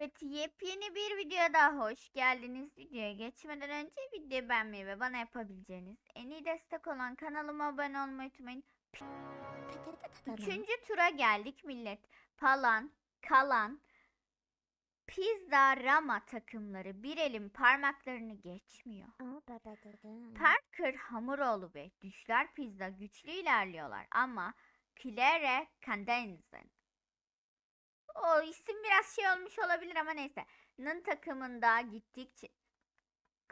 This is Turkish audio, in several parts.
Evet, yepyeni bir videoya daha hoş geldiniz. Videoya geçmeden önce videoyu beğenmeyi ve bana yapabileceğiniz en iyi destek olan kanalıma abone olmayı unutmayın. Üçüncü tura geldik millet. Palan, Kalan, Pizza Rama takımları bir elin parmaklarını geçmiyor. Parker Hamuroğlu ve Düşler Pizza güçlü ilerliyorlar ama Claire Candenzen o isim biraz şey olmuş olabilir ama neyse. Nın takımında gittikçe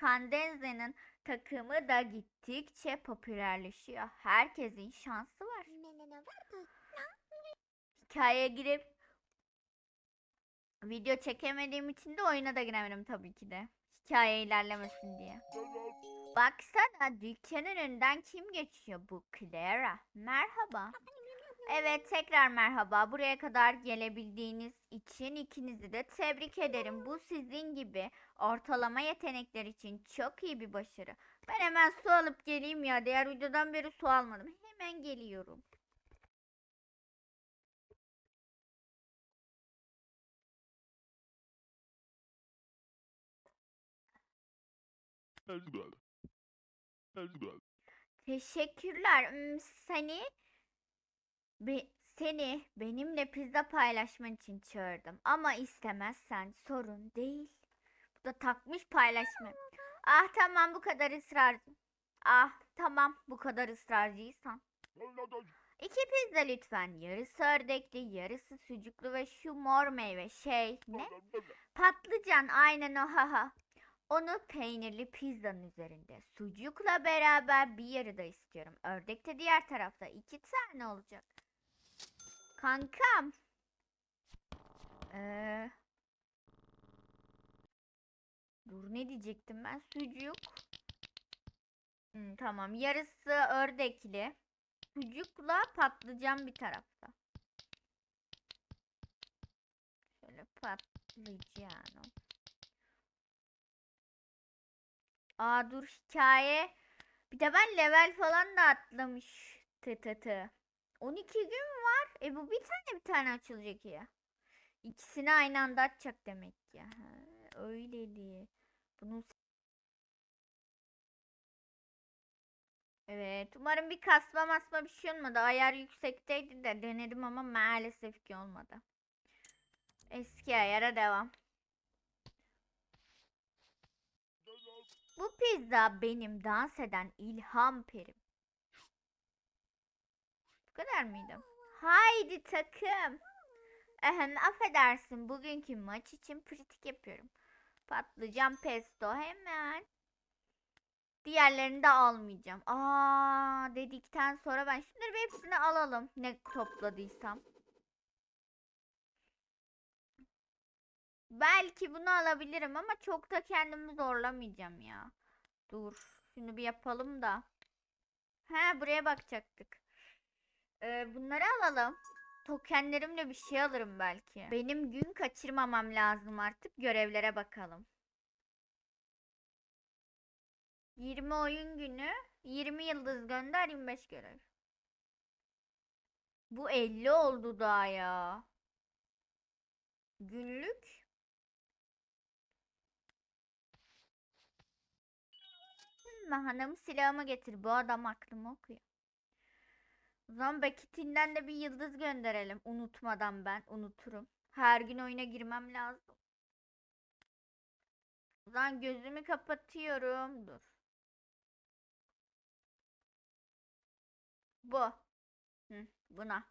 Candenzen'in takımı da gittikçe popülerleşiyor. Herkesin şansı var. Hikayeye girip video çekemediğim için de oyuna da giremedim tabii ki de. Hikaye ilerlemesin diye. Baksana dükkanın önünden kim geçiyor? Bu Clara. Merhaba. Evet tekrar merhaba. Buraya kadar gelebildiğiniz için ikinizi de tebrik ederim. Bu sizin gibi ortalama yetenekler için çok iyi bir başarı. Ben hemen su alıp geleyim ya. Diğer videodan beri su almadım. Hemen geliyorum. Teşekkürler. Hmm, Seni be- seni benimle pizza paylaşman için çağırdım. Ama istemezsen sorun değil. Bu da takmış paylaşma. Ah tamam bu kadar ısrarcı. Ah tamam bu kadar ısrarcıysan. İki pizza lütfen. Yarısı ördekli, yarısı sucuklu ve şu mor meyve şey ne? Patlıcan aynen o haha. Onu peynirli pizzanın üzerinde. Sucukla beraber bir yarıda istiyorum. Ördek de diğer tarafta. iki tane olacak. Kankam. Ee, dur ne diyecektim ben? Sucuk. Hmm, tamam. Yarısı ördekli. Sucukla patlıcan bir tarafta. Şöyle patlıcan. Aa dur hikaye. Bir de ben level falan da atlamış. Tı tı tı. 12 gün var. E bu bir tane bir tane açılacak ya. İkisini aynı anda açacak demek ki. Ha, öyleli. Bunun Evet. Umarım bir kasma masma bir şey olmadı. Ayar yüksekteydi de denedim ama maalesef ki olmadı. Eski ayara devam. Bu pizza benim dans eden ilham perim. Kadar mıydı? Haydi takım. Ehem affedersin bugünkü maç için pratik yapıyorum. Patlıcan pesto hemen. Diğerlerini de almayacağım. Aa dedikten sonra ben şunları bir hepsini alalım. Ne topladıysam. Belki bunu alabilirim ama çok da kendimi zorlamayacağım ya. Dur. Şunu bir yapalım da. He buraya bakacaktık. Ee, bunları alalım. Tokenlerimle bir şey alırım belki. Benim gün kaçırmamam lazım artık. Görevlere bakalım. 20 oyun günü. 20 yıldız gönder 25 görev. Bu 50 oldu daha ya. Günlük. Hmm, hanım silahımı getir. Bu adam aklımı okuyor. Zaman Bekitinden de bir yıldız gönderelim. Unutmadan ben unuturum. Her gün oyuna girmem lazım. O zaman gözümü kapatıyorum. Dur. Bu. Hı, buna.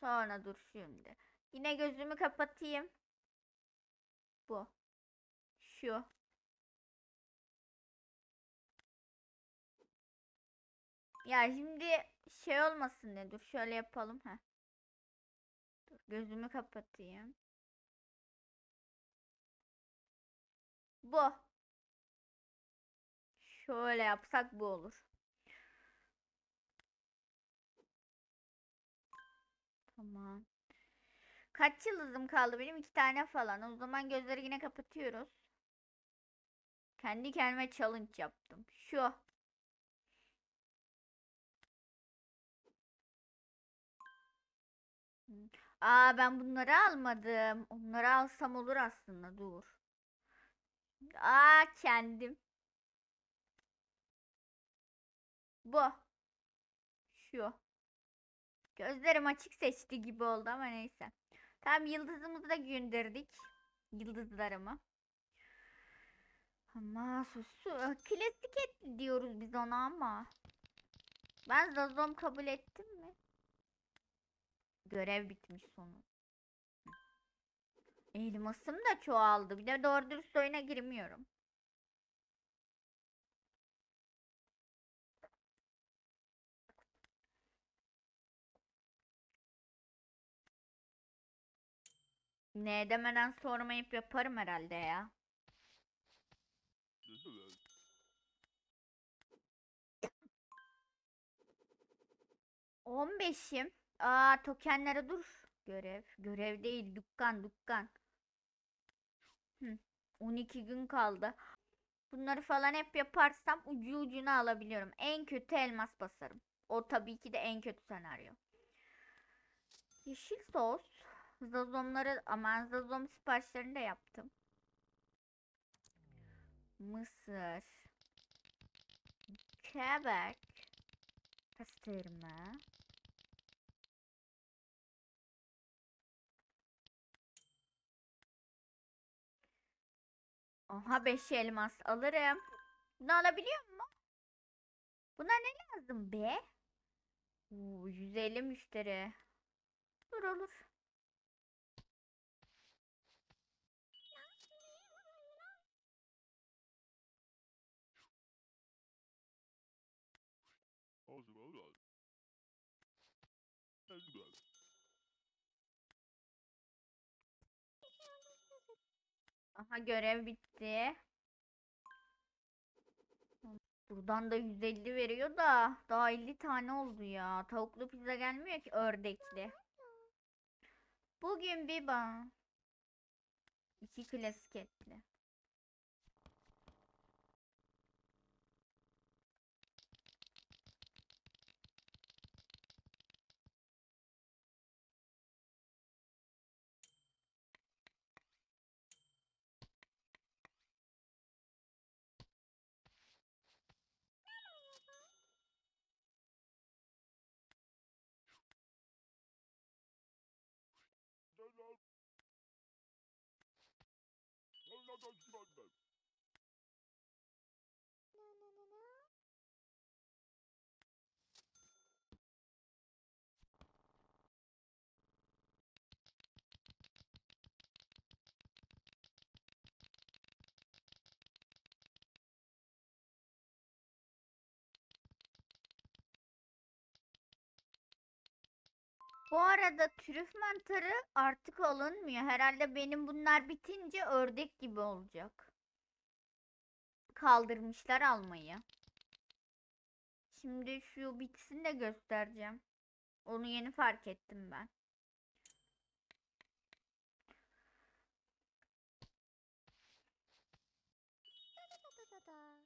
Sonra dur şimdi. Yine gözümü kapatayım. Bu. Şu. Ya şimdi şey olmasın ne dur şöyle yapalım ha. Dur gözümü kapatayım. Bu. Şöyle yapsak bu olur. Tamam. Kaç yıldızım kaldı benim? iki tane falan. O zaman gözleri yine kapatıyoruz. Kendi kendime challenge yaptım. Şu. Aa ben bunları almadım. Onları alsam olur aslında. Dur. Aa kendim. Bu. Şu. Gözlerim açık seçti gibi oldu ama neyse. Tamam yıldızımızı da gönderdik. Yıldızlarımı. Ama sosu klasik et diyoruz biz ona ama. Ben Zazom kabul ettim mi? Görev bitmiş sonu. Elmasım da çoğaldı. Bir de doğru dürüst oyuna girmiyorum. Ne demeden sormayıp yaparım herhalde ya. On beşim. Aa tokenlere dur. Görev. Görev değil. Dükkan dükkan. Hı. 12 gün kaldı. Bunları falan hep yaparsam ucu ucuna alabiliyorum. En kötü elmas basarım. O tabii ki de en kötü senaryo. Yeşil sos. Zazomları aman zazom siparişlerini de yaptım. Mısır. Kebek. Pastırma. Aha 5 elmas alırım. Bunu alabiliyor mu? Buna ne lazım be? Oo, 150 müşteri. Dur olur. Aha görev bitti. Buradan da 150 veriyor da daha 50 tane oldu ya. Tavuklu pizza gelmiyor ki ördekli. Bugün bir ba. İki klasik etli. Sunday. Bu arada trüf mantarı artık alınmıyor. Herhalde benim bunlar bitince ördek gibi olacak. Kaldırmışlar almayı. Şimdi şu bitsin de göstereceğim. Onu yeni fark ettim ben.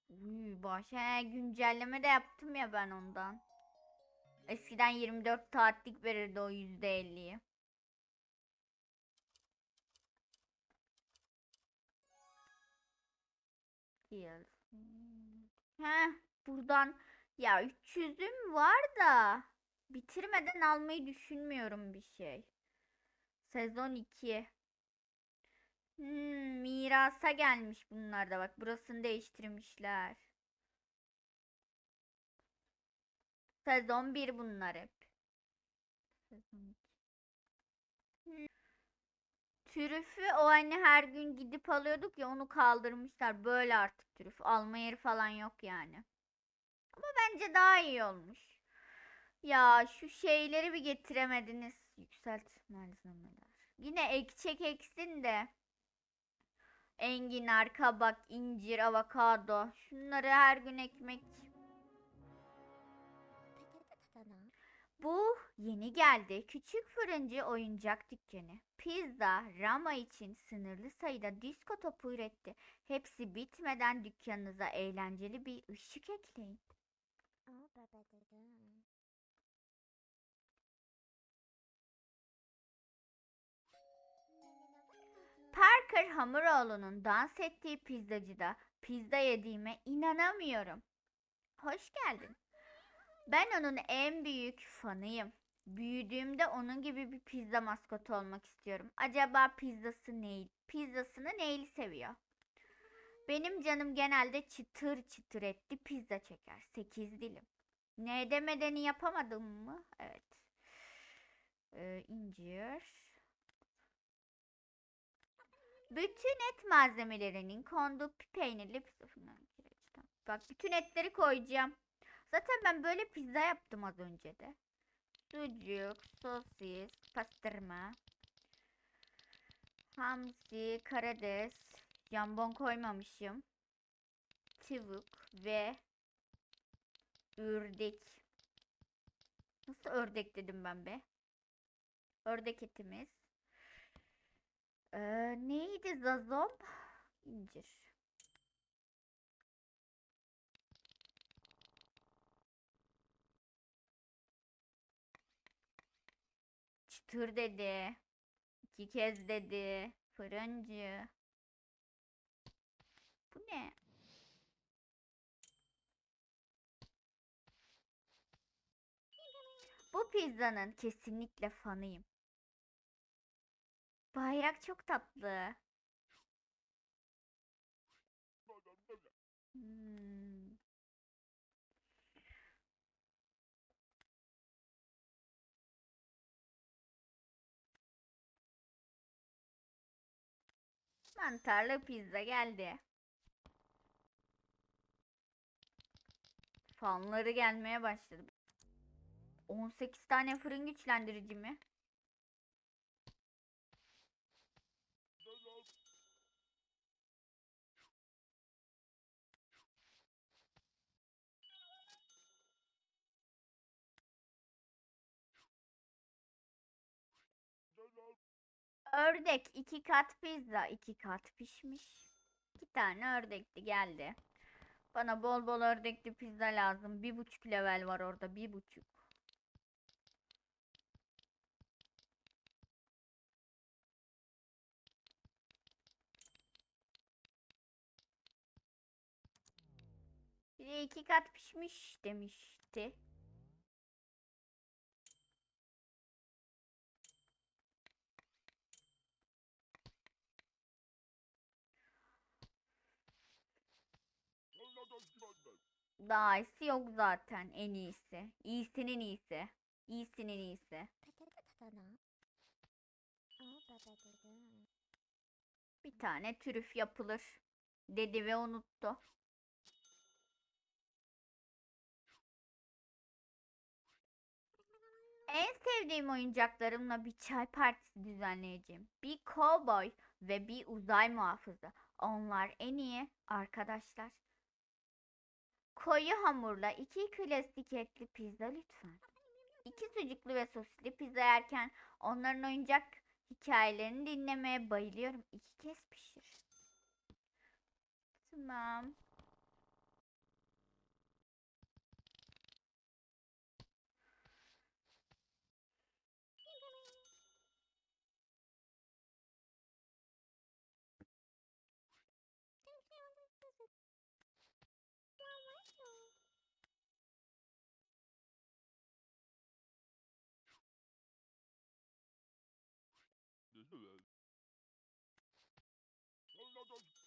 Uy, baş he, güncelleme de yaptım ya ben ondan. Eskiden 24 saatlik verirdi o %50'yi. Gelsin. Heh, buradan ya 300'üm var da bitirmeden almayı düşünmüyorum bir şey. Sezon 2. Hmm, mirasa gelmiş bunlar da bak burasını değiştirmişler. Sezon 1 bunlar hep. Sezon 2. Trüfü o hani her gün gidip alıyorduk ya onu kaldırmışlar. Böyle artık trüf. Alma yeri falan yok yani. Ama bence daha iyi olmuş. Ya şu şeyleri bir getiremediniz. Yükselt malzemeler. Yine ekçek eksin de. Enginar, kabak, incir, avokado. Şunları her gün ekmek. Bu yeni geldi. Küçük fırıncı oyuncak dükkanı. Pizza, rama için sınırlı sayıda disko topu üretti. Hepsi bitmeden dükkanınıza eğlenceli bir ışık ekleyin. Parker Hamuroğlu'nun dans ettiği pizzacıda pizza yediğime inanamıyorum. Hoş geldin. Ben onun en büyük fanıyım. Büyüdüğümde onun gibi bir pizza maskotu olmak istiyorum. Acaba pizzası ne? Pizzasını neyi seviyor? Benim canım genelde çıtır çıtır etli pizza çeker. 8 dilim. Ne demedeni yapamadım mı? Evet. Ee, incir. Bütün et malzemelerinin konduğu peynirli pizza. Bak bütün etleri koyacağım. Zaten ben böyle pizza yaptım az önce de. Sucuk, sosis, pastırma, hamsi, karides, jambon koymamışım. Tavuk ve ördek. Nasıl ördek dedim ben be? Ördek etimiz. Ee, neydi zazom? İncir. Çıtır dedi. İki kez dedi. Fırıncı. Bu ne? Bu pizzanın kesinlikle fanıyım. Bayrak çok tatlı. Hmm. Mantarlı pizza geldi. Fanları gelmeye başladı. 18 tane fırın güçlendirici mi? Ördek iki kat pizza iki kat pişmiş. İki tane ördekli geldi. Bana bol bol ördekli pizza lazım. Bir buçuk level var orada bir buçuk. Bir iki kat pişmiş demişti. Daha iyisi yok zaten en iyisi. İyisinin iyisi. İyisinin iyisi. Bir tane trüf yapılır dedi ve unuttu. En sevdiğim oyuncaklarımla bir çay partisi düzenleyeceğim. Bir cowboy ve bir uzay muhafızı. Onlar en iyi arkadaşlar. Koyu hamurla iki klasik etli pizza lütfen. İki sucuklu ve sosisli pizza yerken onların oyuncak hikayelerini dinlemeye bayılıyorum. İki kez pişir. Tamam. Hold on, don't.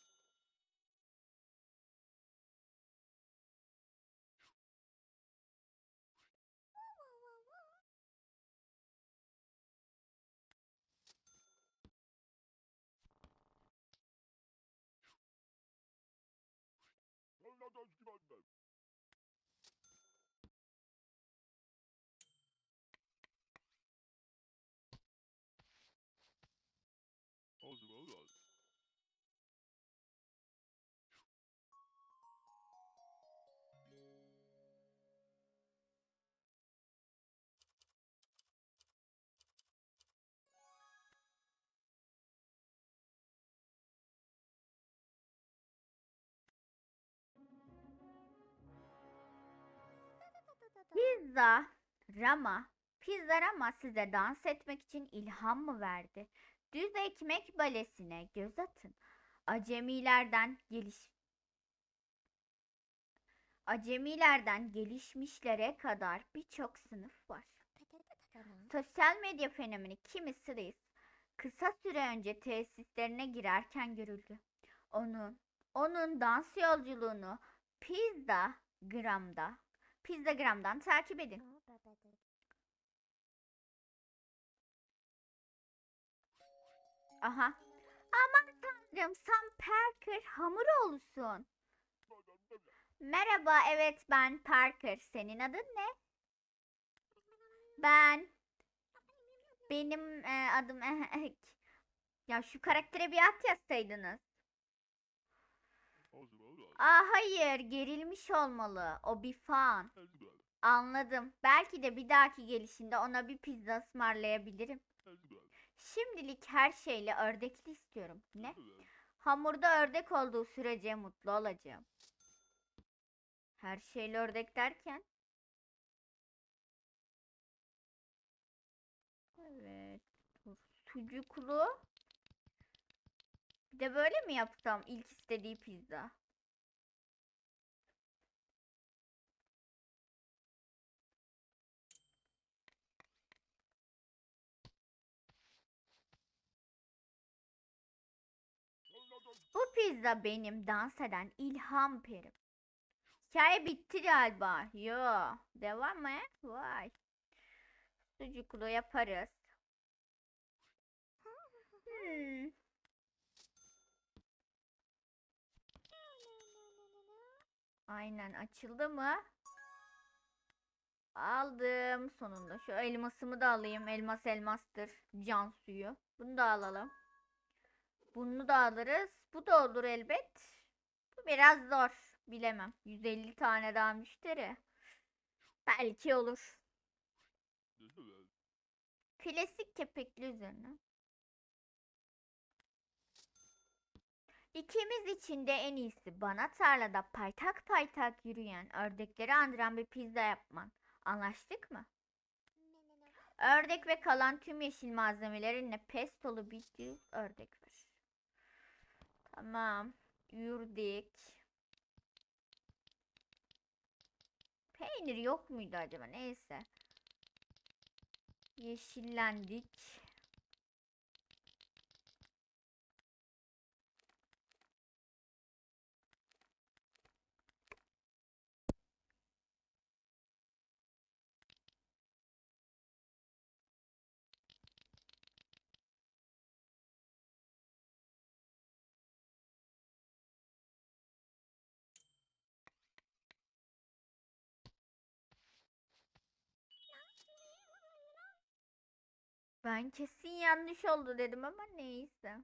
Pizza Rama Pizza Rama size dans etmek için ilham mı verdi? Düz ekmek balesine göz atın. Acemilerden geliş Acemilerden gelişmişlere kadar birçok sınıf var. Sosyal medya fenomeni Kimi Slice kısa süre önce tesislerine girerken görüldü. Onun onun dans yolculuğunu Pizza Gram'da Pizzagram'dan takip edin. Aha. Aman tanrım Sam Parker Hamuroğlu'sun. Merhaba evet ben Parker. Senin adın ne? Ben. Benim e, adım Ya şu karaktere bir at yazsaydınız. Aa hayır gerilmiş olmalı. O bir fan. Anladım. Belki de bir dahaki gelişinde ona bir pizza ısmarlayabilirim. Şimdilik her şeyle ördekli istiyorum. Ne? Hamurda ördek olduğu sürece mutlu olacağım. Her şeyle ördek derken? Evet. Sucuklu. Bir de böyle mi yapsam ilk istediği pizza? Bu pizza benim dans eden ilham perim. Hikaye bitti galiba. Yo. Devam mı? Vay. Sucuklu yaparız. Hmm. Aynen açıldı mı? Aldım sonunda. Şu elmasımı da alayım. Elmas elmastır. Can suyu. Bunu da alalım. Bunu da alırız. Bu da olur elbet. Bu biraz zor. Bilemem. 150 tane daha müşteri. Belki olur. Klasik kepekli üzerine. İkimiz için de en iyisi bana tarlada paytak paytak yürüyen ördekleri andıran bir pizza yapman. Anlaştık mı? Ördek ve kalan tüm yeşil malzemelerinle pestolu bir ördek. Tamam. Yürüdük. Peynir yok muydu acaba? Neyse. Yeşillendik. Ben kesin yanlış oldu dedim ama neyse.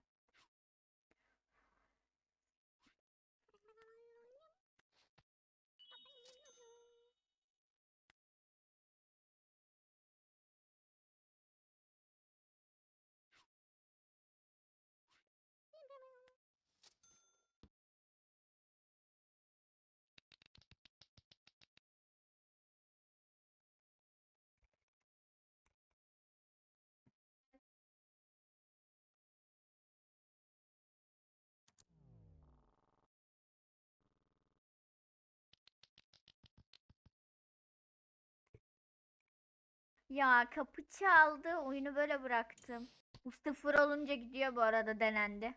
Ya kapı çaldı. Oyunu böyle bıraktım. Bu sıfır olunca gidiyor bu arada denendi.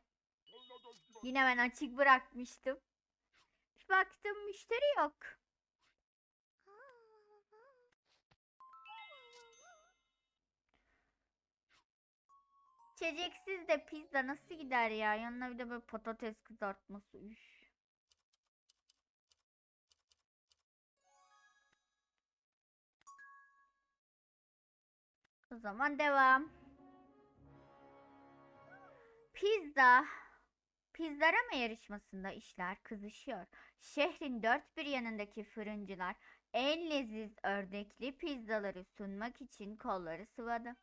Yine ben açık bırakmıştım. Bir baktım müşteri yok. İçeceksiz de pizza nasıl gider ya? Yanına bir de böyle patates kızartması. Üf. O zaman devam. Pizza. Pizzarama yarışmasında işler kızışıyor. Şehrin dört bir yanındaki fırıncılar en leziz ördekli pizzaları sunmak için kolları sıvadı.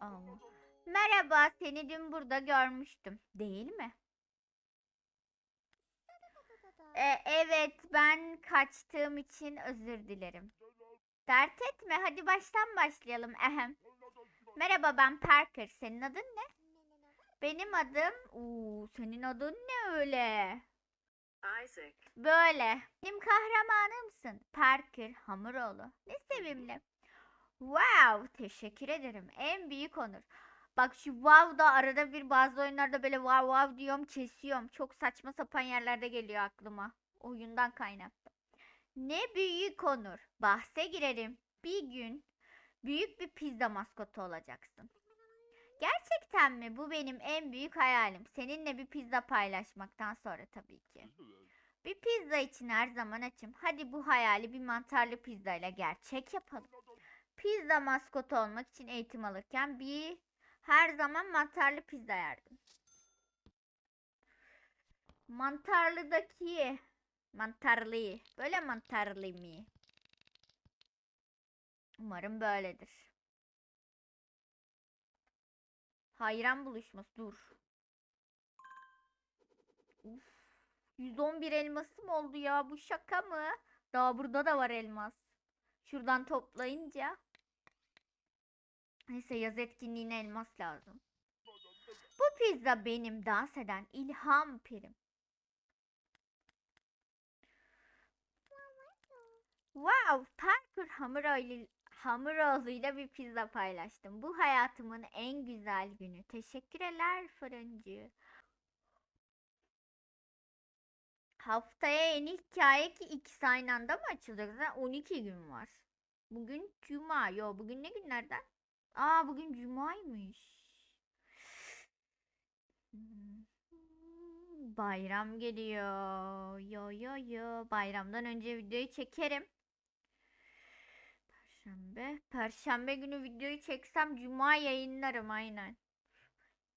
Allah. Merhaba, seni dün burada görmüştüm, değil mi? E, evet, ben kaçtığım için özür dilerim. Dert etme, hadi baştan başlayalım. Ehem. Merhaba ben Parker. Senin adın ne? Benim adım... Uuu senin adın ne öyle? Isaac. Böyle. Benim kahramanımsın. Parker Hamuroğlu. Ne sevimli. Wow. Teşekkür ederim. En büyük onur. Bak şu wow da arada bir bazı oyunlarda böyle wow wow diyorum kesiyorum. Çok saçma sapan yerlerde geliyor aklıma. Oyundan kaynaklı. Ne büyük onur. Bahse girerim. Bir gün büyük bir pizza maskotu olacaksın. Gerçekten mi? Bu benim en büyük hayalim. Seninle bir pizza paylaşmaktan sonra tabii ki. Bir pizza için her zaman açım. Hadi bu hayali bir mantarlı pizza ile gerçek yapalım. Pizza maskotu olmak için eğitim alırken bir her zaman mantarlı pizza yerdim. Mantarlıdaki mantarlı böyle mantarlı mı? Umarım böyledir. Hayran buluşması dur. Uf, 111 elması mı oldu ya? Bu şaka mı? Daha burada da var elmas. Şuradan toplayınca. Neyse yaz etkinliğine elmas lazım. Bu pizza benim dans eden ilham pirim. Wow, Parker Hamuroğlu, Hamuroğlu'yla bir pizza paylaştım. Bu hayatımın en güzel günü. Teşekkürler fırıncı. Haftaya yeni hikaye ki ikisi aynı anda mı açılacak? Zaten 12 gün var. Bugün cuma. Yo bugün ne günlerden? Aa bugün cumaymış. Hmm, Bayram geliyor. Yo yo yo. Bayramdan önce videoyu çekerim. Perşembe. Perşembe günü videoyu çeksem cuma yayınlarım aynen.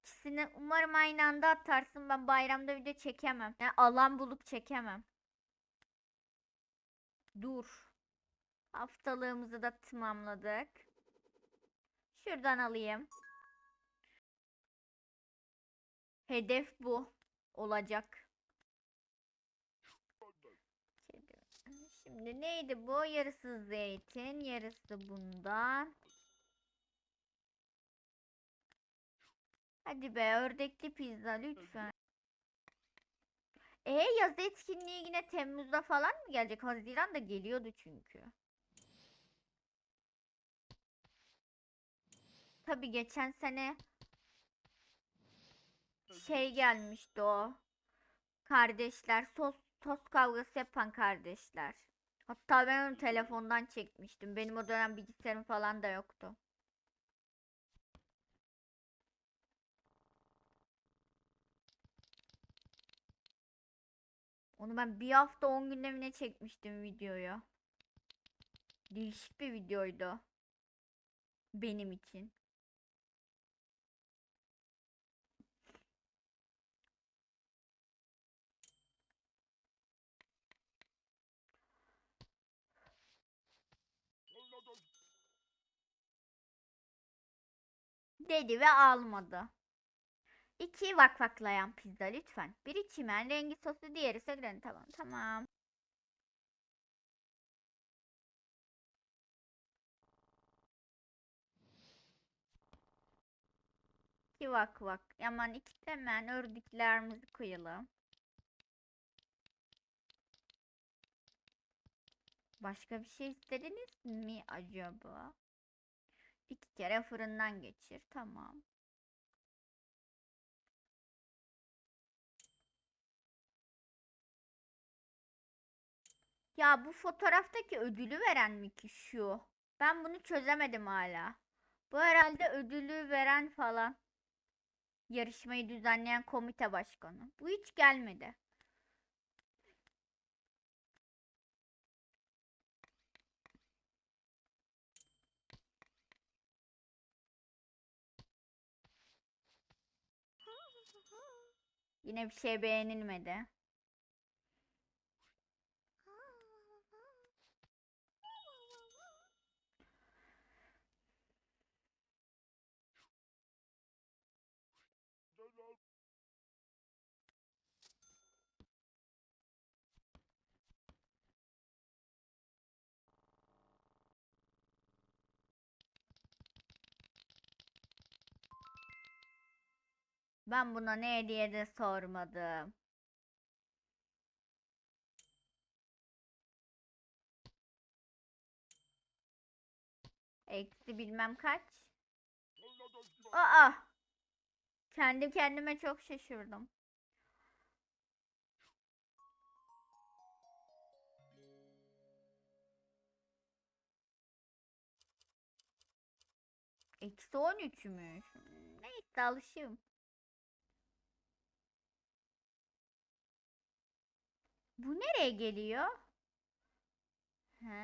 İkisini umarım aynı anda atarsın. Ben bayramda video çekemem. Yani alan bulup çekemem. Dur. Haftalığımızı da tamamladık. Şuradan alayım. Hedef bu olacak. Şimdi neydi bu? Yarısı zeytin, yarısı bundan. Hadi be ördekli pizza lütfen. E yaz etkinliği yine Temmuz'da falan mı gelecek? Haziran'da geliyordu çünkü. Tabii geçen sene şey gelmişti o. Kardeşler sos tost kavgası yapan kardeşler. Hatta ben onu telefondan çekmiştim. Benim o dönem bilgisayarım falan da yoktu. Onu ben bir hafta 10 günde ne çekmiştim videoyu. Değişik bir videoydu. Benim için. Dedi ve almadı. İki vakvaklayan pizza lütfen. Biri çimen rengi soslu diğeri ise granit tamam tamam. İki vak vak. Aman iki hemen ördüklerimizi koyalım. Başka bir şey istediniz mi acaba? İki kere fırından geçir. Tamam. Ya bu fotoğraftaki ödülü veren mi ki şu? Ben bunu çözemedim hala. Bu herhalde ödülü veren falan. Yarışmayı düzenleyen komite başkanı. Bu hiç gelmedi. Yine bir şey beğenilmedi. Ben buna ne hediye de sormadım. Eksi bilmem kaç. Aa! Kendi kendime çok şaşırdım. Eksi 13'müş. Neyse alışığım. Bu nereye geliyor? He,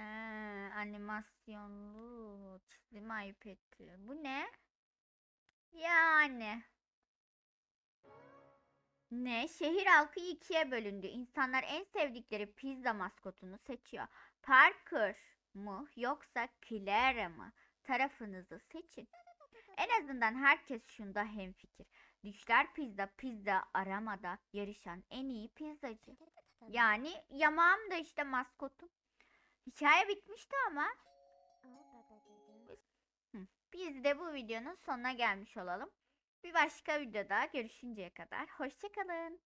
animasyonlu çizim iPad'i. Bu ne? Yani. Ne? Şehir halkı ikiye bölündü. İnsanlar en sevdikleri pizza maskotunu seçiyor. Parker mı yoksa Claire mı? Tarafınızı seçin. En azından herkes şunda hemfikir. Düşler pizza pizza aramada yarışan en iyi pizzacı. Yani yamağım da işte maskotum. Hikaye bitmişti ama. Hı, Biz de bu videonun sonuna gelmiş olalım. Bir başka videoda görüşünceye kadar hoşçakalın.